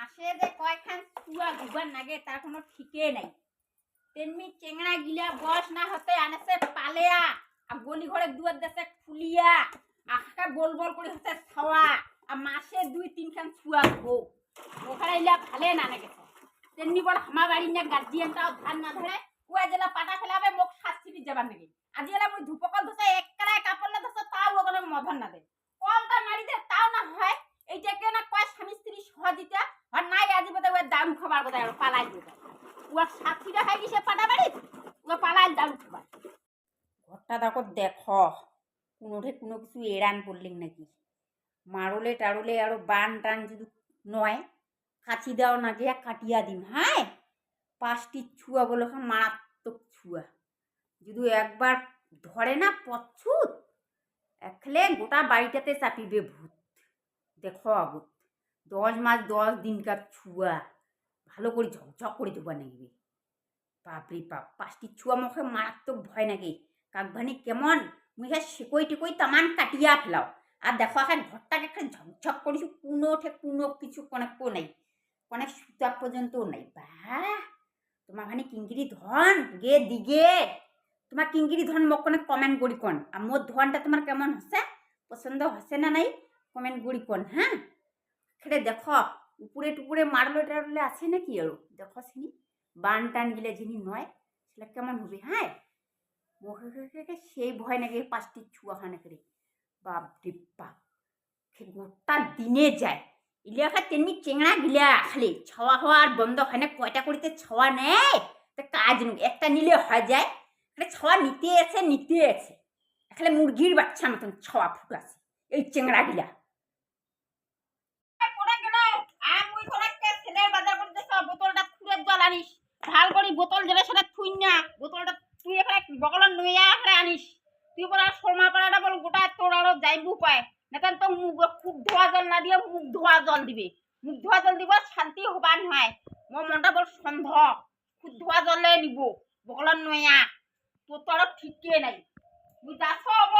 মাসে যে কয়খান চুয়া গুবার নাগে তার কোনো ঠিকে নাই। তেমনি চেংড়া গিলা বয়স না হতে আনেছে পালেয়া আর গলি ঘরে দুয়ার দেশে খুলিয়া আখা গোল গোল করে হচ্ছে খাওয়া আর মাসে দুই তিনখান ছুয়া গো ওখানে ইলা ভালে না গেছে তেমনি বড় হামা বাড়ি না গার্জিয়ানটাও ধান না ধরে কুয়া জেলা পাটা ফেলাবে মোক শাস্তি যাবার নাকি? আজি এলা মই ধুপকল ধসে এককারায় কাপড় না ধসে তাও ওখানে মধন না দে কমটা মারি দে তাও না হয় এইটাকে না কয় স্বামী স্ত্রী সহজিতা আর নাই আজি বোধ ওই দারু খাবার কথা আর পালাই ওর সাথীরা খাই দিছে পাটা বাড়ি ও পালাই দারু খাবার। ঘরটা দেখো দেখো। কোনোঠে কোনো কিছু এড়ান পড়লেন নাকি? মারলে টারলে আরও বান টান যদি নয় কাছি দাও না গিয়া কাটিয়া দিম। হ্যাঁ? পাঁচটি ছুয়া বলো খান মারাত্মক ছুয়া। যদি একবার ধরে না পচ্ছুত একলে গোটা বাড়িটাতে চাপিবে ভূত। দেখো আগত দশ মাস দশ দিনকার ছুয়া। ভালো করে ঝকঝক করে দেবা নাকি বাপরে বাপ পাঁচটি ছুয়া মুখে মারাত্মক ভয় নাকি কাকভানি কেমন? মুখে সেকই টেকই তামান কাটিয়া ফেলাও আর দেখো এখন ঘরটাকে একটা ঝকঝক করিছো, কোনো ঠে কোনো কিছু কনেকও নাই। অনেক সুতা পর্যন্ত নাই। বা, তোমার মানে কিঙ্গিরি ধন? গে দিগে। তোমার কিঙ্গিরি ধন মোক কোনে কমেন্ট করি কোন। আর মোর ধনটা তোমার কেমন হসে? পছন্দ হসে না নাই? কমেন্ট করি কোন হ্যাঁ? খেলে দেখো। উপরে টুপুরে মারলো টারলে আছে নাকি? আরও দেখো সিনি, বান টান গিলে যিনি নয়, সেটা কেমন হবে হ্যাঁ? মুখে সেই ভয় নাকি পাঁচটি ছুয়া খানে করে। বাপ রে বাপ গোটা দিনে যায়। ইলিয়াখা তেমনি চেংড়া গিলা খালি, ছাওয়া হওয়ার বন্ধ হয় না, কয়টা করিতে ছাওয়া নেয়? তা কাজ নেই, একটা নিলে হয় যায়, একটা ছাওয়া নিতে আছে নিতে আছে। এখানে মুরগির বাচ্চা মতন ছাওয়া ফুট আছে, এই চেংড়া গিলা বোতলটা খুঁড়ে জল আনিস ভালো করে, বোতল জলে সেটা থুই না। বোতলটা তুই এখানে বগলত নইয়া এখানে আনিস। তুই বলে শর্মা পাড়াটা বল গোটা তোর আরও যাইবো পায় নেতান তো মুখ খুব ধোয়া জল না দিয়ে মুখ ধোয়া জল দিবে। মুখ ধোয়া জল দিব শান্তি হবা নহয় মোৰ মনটা বল সন্ধ। খুব ধোয়া জলে নিব বগলত নইয়া। তোর তো আরও ঠিকই নাই। বল